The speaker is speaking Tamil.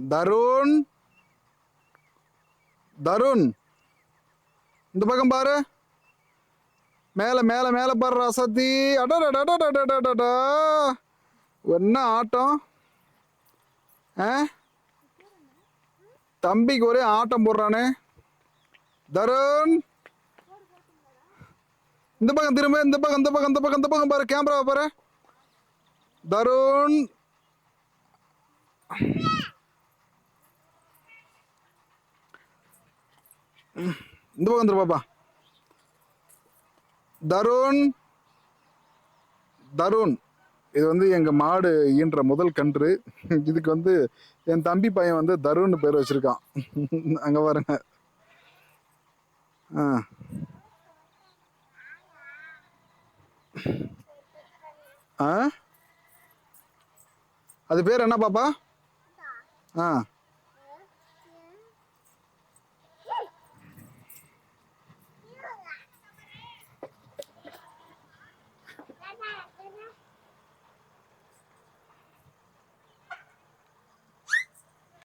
தருண். தருண். இந்த பக்கம் பாரு. மேலே மேலே மேலே பாரு ரசதி அடடடடடடடடா என்ன ஆட்டம்? ஆ? தம்பிக்கு ஒரே ஆட்டம் போடுறானே. தருண். இந்த பக்கம் திரும்ப இந்த பக்கம் இந்த பக்கம் இந்த பக்கம் இந்த பக்கம் பாரு. கேமராவை பாரு. தருண். இந்த பக்கம் வந்துரு பாப்பா. தருண். தருண். இது வந்து எங்க மாடு ஈன்ற முதல் கன்று. இதுக்கு வந்து என் தம்பி பையன் வந்து தருண் பேர் வச்சிருக்கான். அங்க பாருங்க. ஆ. ஆ? அது பேர் என்ன பாப்பா? ஆ.